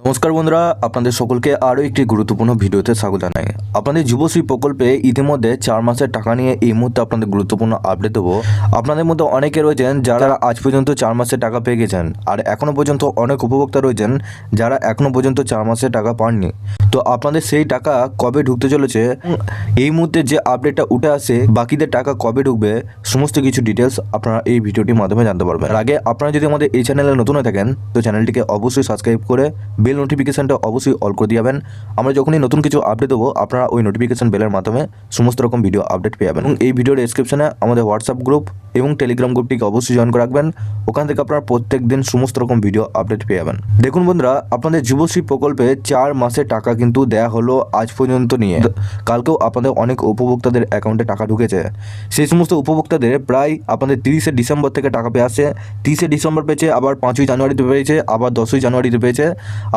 নমস্কার বন্ধুরা আপনাদের সকলকে আরও একটি গুরুত্বপূর্ণ ভিডিওতে স্বাগত জানাই। আপনাদের যুবশ্রী প্রকল্পে ইতিমধ্যে চার মাসের টাকা নিয়ে এই মুহূর্তে আপনাদের গুরুত্বপূর্ণ আপডেট দেবো। আপনাদের মধ্যে অনেকে রয়েছেন যারা আজ পর্যন্ত চার মাসের টাকা পেয়ে গেছেন আর এখনও পর্যন্ত অনেক উপভোক্তা রয়েছেন যারা এখনও পর্যন্ত চার মাসের টাকা পাননি। তো আপনাদের সেই টাকা কবে ঢুকতে চলেছে? এই মুহূর্তে যে আপডেটটা উঠে আসে বাকিদের টাকা কবে ঢুকবে সমস্ত কিছু ডিটেলস আপনারা এই ভিডিওটির মাধ্যমে জানতে পারবেন। আর আগে আপনারা যদি আমাদের এই চ্যানেলে নতুন হয়ে থাকেন তো চ্যানেলটিকে অবশ্যই সাবস্ক্রাইব করে বেল নোটিফিকেশানটা অবশ্যই অল করে দিয়ে আমরা যখনই নতুন কিছু আপডেট দেবো, আপনারা ওই নোটিফিকেশান বেলের মাধ্যমে সমস্ত রকম ভিডিও আপডেট পেয়ে যাবেন। এবং এই ভিডিওর ডেসক্রিপশনে আমাদের হোয়াটসঅ্যাপ গ্রুপ এবং টেলিগ্রাম গ্রুপটিকে অবশ্যই জয়েন করে রাখবেন। ওখান থেকে আপনারা প্রত্যেক দিন সমস্ত রকম ভিডিও আপডেট পেয়ে যাবেন। দেখুন বন্ধুরা, আপনাদের যুবশ্রী প্রকল্পে চার মাসের টাকা কিন্তু দেয়া হলো আজ পর্যন্ত নিয়ে। কালকেও আপনাদের অনেক উপভোক্তাদের অ্যাকাউন্টে টাকা ঢুকেছে। সেই সমস্ত উপভোক্তাদের প্রায় আপনাদের তিরিশে ডিসেম্বর থেকে টাকা পেয়ে আসছে। তিরিশে ডিসেম্বর পেয়েছে, আবার পাঁচই জানুয়ারিতে পেয়েছে, আবার দশই জানুয়ারিতে পেয়েছে।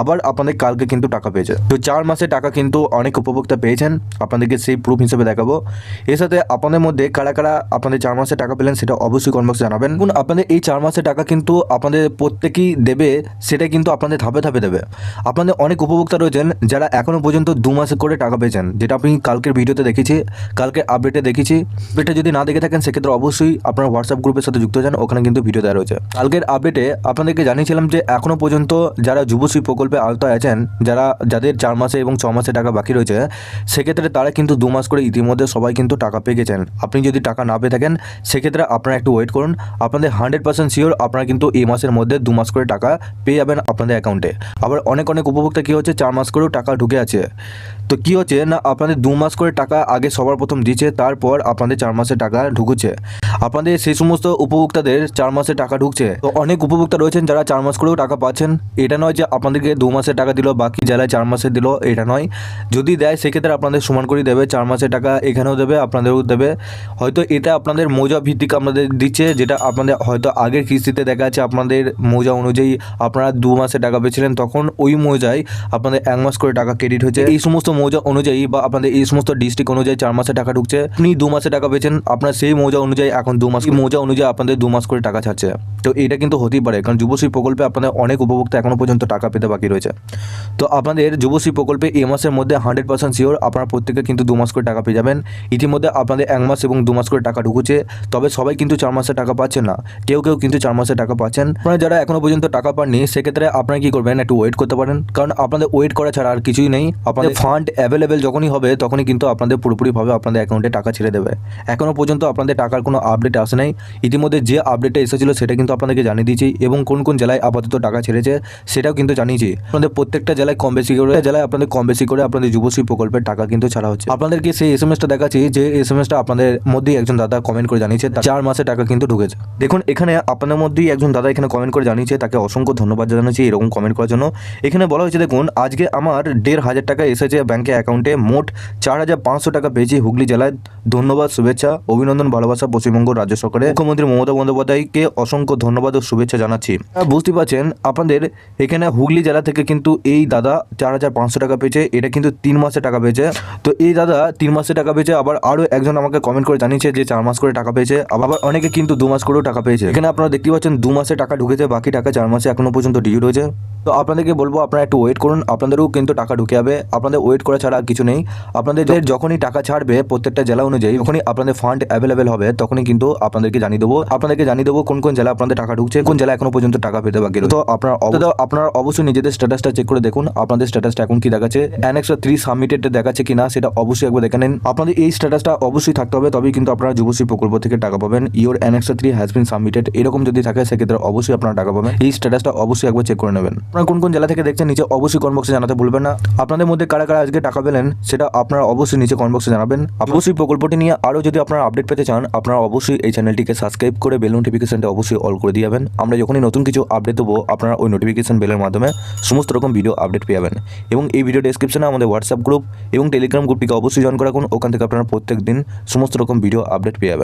আবার আপনাদের কালকে কিন্তু টাকা পেয়েছে তো চার মাসে টাকা কিন্তু অনেক উপভোক্তা পেয়েছেন। আপনাদেরকে সেই প্রুফ হিসেবে দেখাবো। এর সাথে আপনাদের মধ্যে কারা কারা আপনাদের চার মাসে টাকা পেলেন সেটা অবশ্যই কনবক্সে জানাবেন। এবং আপনাদের এই চার মাসে টাকা কিন্তু আপনাদের প্রত্যেকেই দেবে, সেটা কিন্তু আপনাদের ধাপে ধাপে দেবে। আপনাদের অনেক উপভোক্তা রয়েছেন যারা এখনও পর্যন্ত দু মাসে করে টাকা পেয়েছেন। যেটা আপনি কালকের ভিডিওতে দেখেছি কালকে আপডেটে দেখেছি। আপডেটটা যদি না দেখে থাকেন, সেক্ষেত্রে অবশ্যই আপনার হোয়াটসঅ্যাপ গ্রুপের সাথে যুক্ত হয়ে যান। ওখানে কিন্তু ভিডিও দেওয়া রয়েছে। কালকের আপডেটে আপনাদেরকে জানিয়েছিলাম যে এখনও পর্যন্ত যারা যুবশ্রী প্রকল্পে আওতায় আছেন যারা, যাদের চার মাসে এবং ছ মাসে টাকা বাকি রয়েছে, সেক্ষেত্রে তারা কিন্তু দু মাস করে ইতিমধ্যে সবাই কিন্তু টাকা পেয়ে গেছেন। আপনি যদি টাকা না পেয়ে থাকেন, সেক্ষেত্রে আপনারা একটু ওয়েট করুন। আপনাদের হান্ড্রেড পার্সেন্ট শিওর আপনারা কিন্তু এই মাসের মধ্যে দু মাস করে টাকা পেয়ে যাবেন আপনাদের অ্যাকাউন্টে আবার অনেক অনেক উপভোক্তা কী হচ্ছে, চার মাস করেও টাকা ঢুকে আছে। তো কী হচ্ছে না, আপনাদের দু মাস করে টাকা আগে সবার প্রথম দিচ্ছে, তারপর আপনাদের চার মাসে টাকা ঢুকছে আপনাদের সেই সমস্ত উপভোক্তাদের চার মাসে টাকা ঢুকছে। তো অনেক উপভোক্তা রয়েছেন যারা চার মাস করেও টাকা পাচ্ছেন। এটা নয় যে আপনাদেরকে দু মাসে টাকা দিল, বাকি জেলায় চার মাসে দিল, এটা নয়। যদি দেয়, সেক্ষেত্রে আপনাদের সমান করে দেবে, চার মাসের টাকা এখানেও দেবে, আপনাদেরও দেবে। হয়তো এটা আপনাদের মৌজা ভিত্তিক আপনাদের দিচ্ছে, যেটা আপনাদের হয়তো আগের কিস্তিতে দেখা যাচ্ছে আপনাদের মৌজা অনুযায়ী আপনারা দু মাসে টাকা পেয়েছিলেন তখন ওই মৌজায় আপনাদের এক মাস করে টাকা ক্রেডিট হয়েছে। এই সমস্ত মৌজা অনুযায়ী বা আপনাদের এই সমস্ত ডিস্ট্রিক্ট অনুযায়ী চার মাসে টাকা ঢুকছে। আপনি দু মাসে টাকা পেয়েছেন আপনার সেই মৌজা অনুযায়ী এখন দু মাস মৌজা অনুযায়ী আপনাদের দু মাস করে টাকা ছাড়ছে। তো এটা কিন্তু হতেই পারে কারণ যুবশ্রী প্রকল্পে আপনাদের অনেক উপভোক্তা এখনও পর্যন্ত টাকা পেতে বাকি রয়েছে। তো আপনাদের যুবশ্রী প্রকল্পে এ মাসের মধ্যে হান্ড্রেড পার্সেন্ট শিওর আপনারা প্রত্যেকে কিন্তু দু মাস করে টাকা পেয়ে যাবেন। ইতিমধ্যে আপনাদের এক মাস এবং দু মাস করে টাকা ঢুকেছে তবে সবাই কিন্তু চার মাসে টাকা পাচ্ছেন না। কেউ কেউ কিন্তু চার মাসে টাকা পাচ্ছেন। আপনারা যারা এখনও পর্যন্ত টাকা পাননি সেক্ষেত্রে আপনারা কি করবেন একটু ওয়েট করতে পারেন। কারণ আপনাদের ওয়েট করা ছাড়া আর কিছুই নেই। আপনাদের ফান্ড অ্যাভেলেবেল যখনই হবে তখনই কিন্তু আপনাদের পুরোপুরিভাবে আপনাদের অ্যাকাউন্টে টাকা ছেড়ে দেবে। এখনও পর্যন্ত আপনাদের টাকার কোনো আপডেট আসে নাই। ইতিমধ্যে যে আপডেটটা এসেছিল সেটা কিন্তু আপনাদেরকে জানিয়ে দিয়েছি এবং কোন কোন জেলায় আপাতত টাকা ছেড়েছে সেটাও কিন্তু জানিয়েছি। আপনাদের প্রত্যেকটা জেলায় কম বেশি করে জেলায় আপনাদের কম বেশি করে আপনাদের যুবশ্রী প্রকল্পের টাকা কিন্তু ছাড়া হচ্ছে। আপনাদেরকে সেই এস এম এসটা দেখাচ্ছি যে এস এম এসটা আপনাদের মধ্যেই একজন দাদা কমেন্ট করে জানিয়েছে চার মাসে টাকা কিন্তু ঢুকেছে। দেখুন, এখানে আপনাদের মধ্যেই একজন দাদা এখানে কমেন্ট করে জানিয়েছে, তাকে অসংখ্য ধন্যবাদ জানাচ্ছি এরকম কমেন্ট করার জন্য। এখানে বলা হয়েছে, দেখুন, আজকে আমার দেড় হাজার টাকা এসেছে ব্যাংকে অ্যাকাউন্টে মোট চার হাজার পাঁচশো টাকা পেয়েছি হুগলি জেলায়। ধন্যবাদ, শুভেচ্ছা, অভিনন্দন, ভালোবাসা, পশ্চিমবঙ্গ। রাজ্য সরকারের মুখ্যমন্ত্রী মমতা বন্দ্যোপাধ্যায়কে অসংখ্য ধন্যবাদ ও শুভেচ্ছা জানাচ্ছি। বুঝতে পারছেন আপনাদের এখানে হুগলি জেলা থেকে কিন্তু এই দাদা চার হাজার পাঁচশো টাকা পেয়েছে এটা কিন্তু তিন মাসে টাকা পেয়েছে। তো এই দাদা তিন মাসে টাকা পেয়েছে আবার আরও একজন আমাকে কমেন্ট করে জানিয়েছে যে চার মাস করে টাকা পেয়েছে আবার অনেকে কিন্তু দু মাস করেও টাকা পেয়েছে। এখানে আপনারা দেখতে পাচ্ছেন দু মাসে টাকা ঢুকেছে বাকি টাকা চার মাসে এখনও পর্যন্ত ডিউ রয়েছে তো আপনাদেরকে বলব আপনারা একটু ওয়েট করুন আপনাদেরও কিন্তু টাকা ঢুকে যাবে। আপনাদের ওয়েট করা ছাড়া আর কিছু নেই। আপনাদের যখনই টাকা ছাড়বে প্রত্যেকটা জেলা অনুযায়ী যখনই আপনাদের ফান্ড অ্যাভেলেবেল হবে তখনই কিন্তু আপনাদেরকে জানিয়ে দেবো আপনাদেরকে জানিয়ে দেবো কোন কোন জেলা আপনাদের টাকা ঢুকছে কোন জেলা এখনও পর্যন্ত টাকা পেতে বাকি। তো আপনার তো অবশ্যই নিজেদের স্ট্যাটাসটা চেক করে দেখুন আপনাদের স্ট্যাটাসটা এখন কি দেখাচ্ছে অ্যানেক্সটা থ্রি সাবমিটেড দেখাচ্ছে কিনা সেটা অবশ্যই একবার দেখে নিন। আপনাদের এই স্ট্যাটাসটা অবশ্যই থাকতে হবে তবেই কিন্তু আপনারা যুবশ্রী প্রকল্প থেকে টাকা পাবেন। ইওর অ্যানেক্সটা থ্রি হ্যাজ বিন সাবমিটেড এরকম যদি থাকে সেক্ষেত্রে অবশ্যই আপনারা টাকা পাবেন। এই স্ট্যাটাসটা অবশ্যই একবার চেক করে নেবেন। আপনারা কোন কোন জেলা থেকে দেখছেন নিচে অবশ্যই কনবক্সে জানাতে ভুলবেন না। আপনাদের মধ্যে কারা কারা আজকে টাকা পেলেন সেটা আপনারা অবশ্যই নিচে কনবক্সে জানাবেন। অবশ্যই প্রকল্পটি নিয়ে আরও যদি আপনারা আপডেট পেতে চান আপনারা অবশ্যই এই চ্যানেলটিকে সাবস্ক্রাইব করে বেল নোটিফিকেশানটা অবশ্যই অল করে দিয়ে যাবেন। আমরা যখনই নতুন কিছু আপডেট দেবো, আপনারা ওই নোটিফিকেশান বেলের মাধ্যমে সমস্ত রকম ভিডিও আপডেট পেয়ে যাবেন। এবং এই ভিডিও ডেসক্রিপশনে আমাদের হোয়াটসঅ্যাপ গ্রুপ এবং টেলিগ্রাম গ্রুপটিকে অবশ্যই জয়েন করে রাখুন। ওখান থেকে আপনারা প্রত্যেক দিন সমস্ত রকম ভিডিও আপডেট পেয়ে যাবেন।